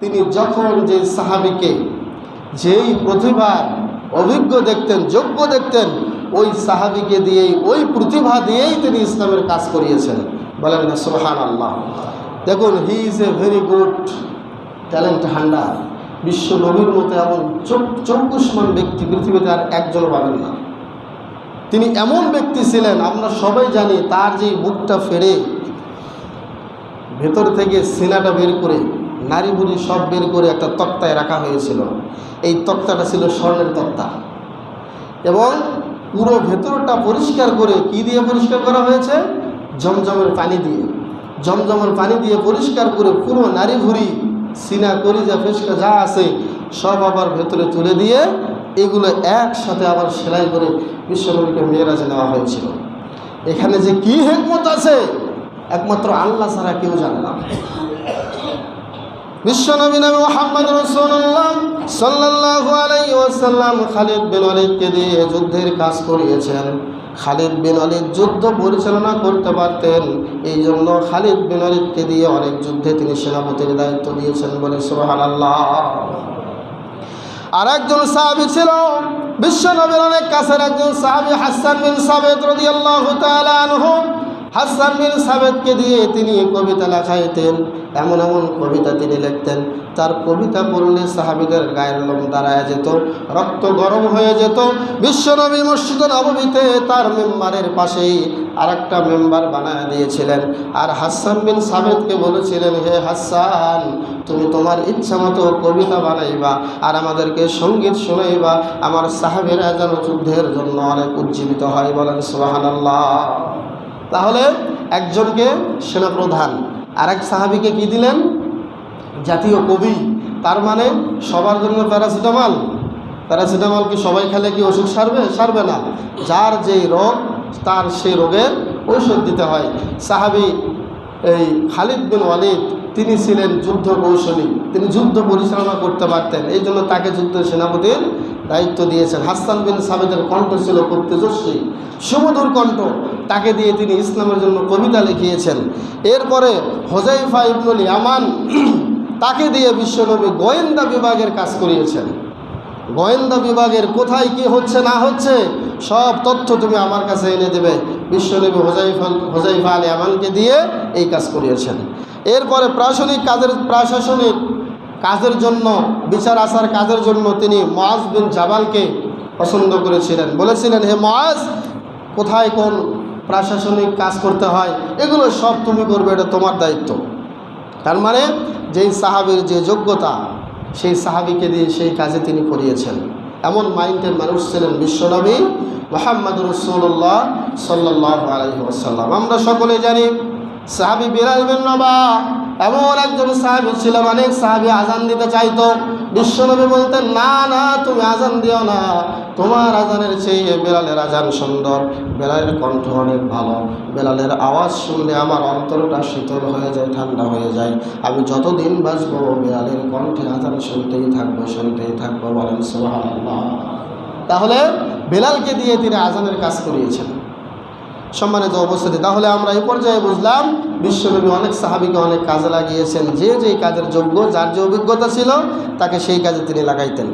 তিনি যখন যে সাহাবিকে যেই প্রতিভা অভিজ্ঞ দেখতেন, যোগ্য দেখতেন, ওই সাহাবিকে দিয়েই, ওই প্রতিভা দিয়েই তিনি ইসলামের কাজ করিয়েছেন। বলেন না সোহান আল্লাহ দেখুন he is a very good talent হান্ডার বিশ্ব নবীর মতো এমন চৌকুষ্মান ব্যক্তি পৃথিবীতে আর একজনও পাবেন না। তিনি এমন ব্যক্তি ছিলেন, আমরা সবাই জানি তার যে বুকটা ফেরে ভেতর থেকে সিনাটা বের করে নারী সব বের করে একটা তক্তায় রাখা হয়েছিল। এই তক্তাটা ছিল স্বর্ণের তক্তা। এবং পুরো ভেতরটা পরিষ্কার করে কি দিয়ে পরিষ্কার করা হয়েছে? জমজমের পানি দিয়ে। জমজমের পানি দিয়ে পরিষ্কার করে পুরো নারী ভুড়ি সিনা, কলিজা, ফেসকা যা আছে সব আবার ভেতরে তুলে দিয়ে এগুলো একসাথে আবার সেলাই করে বিশ্বনবীকে মেয়েরাজে নেওয়া হয়েছিল। এখানে যে কি হেকমত আছে, একমাত্র আল্লাহ ছাড়া কেউ জানে না। বিশ্বনবী নবী মোহাম্মদ রসুল্লাহ সাল্লাল্লাহু আলাইহি ওয়াসাল্লাম খালিদ বিন ওয়ালিদকে দিয়ে যুদ্ধের কাজ করিয়েছেন। খালিদ বিন ওয়ালিদ যুদ্ধ পরিচালনা করতে পারতেন। এই জন্য খালিদ বিন ওয়ালিদকে দিয়ে অনেক যুদ্ধে তিনি সেনাপতির দায়িত্ব দিয়েছেন বলে সুবহানাল্লাহ। আর একজন সাহাবি ছিল বিশ্বনবীর অনেক কাছের একজন সাহাবি হাসান বিন সাবেদ রাদিয়াল্লাহু তাআলা আনহু। হাসান বিন সাবেদকে দিয়ে তিনি কবিতা লেখাইতেন, এমন এমন কবিতা তিনি লিখতেন। তার কবিতা পড়লে সাহাবিদের গায়ের লোম দাঁড়ায় যেত, রক্ত গরম হয়ে যেত। বিশ্বনবী মসজিদ নবমীতে তার মেম্বারের পাশেই আর একটা মেম্বার বানায় দিয়েছিলেন। আর হাসান বিন সাবেদকে বলেছিলেন, হে হাসান তুমি তোমার ইচ্ছা মতো কবিতা বানাইবা আর আমাদেরকে সংগীত শোনাইবা। আমার সাহাবেরা যেন যুদ্ধের জন্য অনেক উজ্জীবিত হয়। বলেন সোহানাল্লাহ তাহলে একজনকে সেনাপ্রধান আর এক সাহাবিকে কী দিলেন? জাতীয় কবি। তার মানে সবার জন্য প্যারাসিটামল। প্যারাসিটামল কি সবাই খেলে কি ওষুধ সারবে? সারবে না। যার যেই রোগ, তার সেই রোগের ঔষধ দিতে হয়। সাহাবি এই খালিদ বিন ওয়ালিদ, তিনি ছিলেন যুদ্ধ কৌশলী। তিনি যুদ্ধ পরিচালনা করতে পারতেন। এই জন্য তাকে যুদ্ধ সেনাপতির দায়িত্ব দিয়েছেন। হাসান বিন সাবেদের কণ্ঠ ছিল খুব তেজস্বী। সুমধুর কণ্ঠ তাকে দিয়ে তিনি ইসলামের জন্য কবিতা লিখিয়েছেন। এরপরে হোজাইফা ইবনুল ইয়ামান তাকে দিয়ে বিশ্বনবী গোয়েন্দা বিভাগের কাজ করিয়েছেন। গোয়েন্দা বিভাগের কোথায় কি হচ্ছে, না হচ্ছে, সব তথ্য তুমি আমার কাছে এনে দেবে। বিশ্বনবী হোজাইফা হোজাইফা আলী আমানকে দিয়ে এই কাজ করিয়েছেন। এরপরে প্রাশনিক কাজের, প্রশাসনিক কাজের জন্য, বিচার আসার কাজের জন্য তিনি মহাজ বিন জাবালকে পছন্দ করেছিলেন। বলেছিলেন, হে মহাজ কোথায় কোন প্রশাসনিক কাজ করতে হয়? এগুলো সব তুমি করবে, এটা তোমার দায়িত্ব। তার মানে যেই সাহাবির যে যোগ্যতা, সেই সাহাবিকে দিয়ে সেই কাজে তিনি করিয়েছেন। এমন মাইন্ডের মানুষ ছিলেন বিশ্বনবী মোহাম্মদ রসুল্লাহ সাল্লাহ আলহি আসাল্লাম আমরা সকলে জানি সাহাবি বিরাজ বিন রবা এমন একজন সাহাবি ছিল, অনেক সাহাবি আজান দিতে চাইতো। বিশ্বনবী বলতেন, না না, তুমি আজান দিও না। তোমার আজানের চেয়ে বেলালের আজান সুন্দর। বেলালের কণ্ঠ অনেক ভালো। বেলালের আওয়াজ শুনলে আমার অন্তরটা শীতল হয়ে যায়, ঠান্ডা হয়ে যায়। আমি যতদিন বাঁচবো, বেলালের কণ্ঠে আজান শুনতেই থাকব শুনতেই থাকব। বলেন, সুবহানাল্লাহ। তাহলে বেলালকে দিয়ে তিনি আজানের কাজ করিয়েছেন। সম্মানিত অবস্থাতে তাহলে আমরা এই পর্যায়ে বুঝলাম, বিশ্বনবী অনেক সাহাবিকে অনেক কাজে লাগিয়েছেন। যে যেই কাজের যোগ্য, যার যে অভিজ্ঞতা ছিল, তাকে সেই কাজে তিনি লাগাইতেন।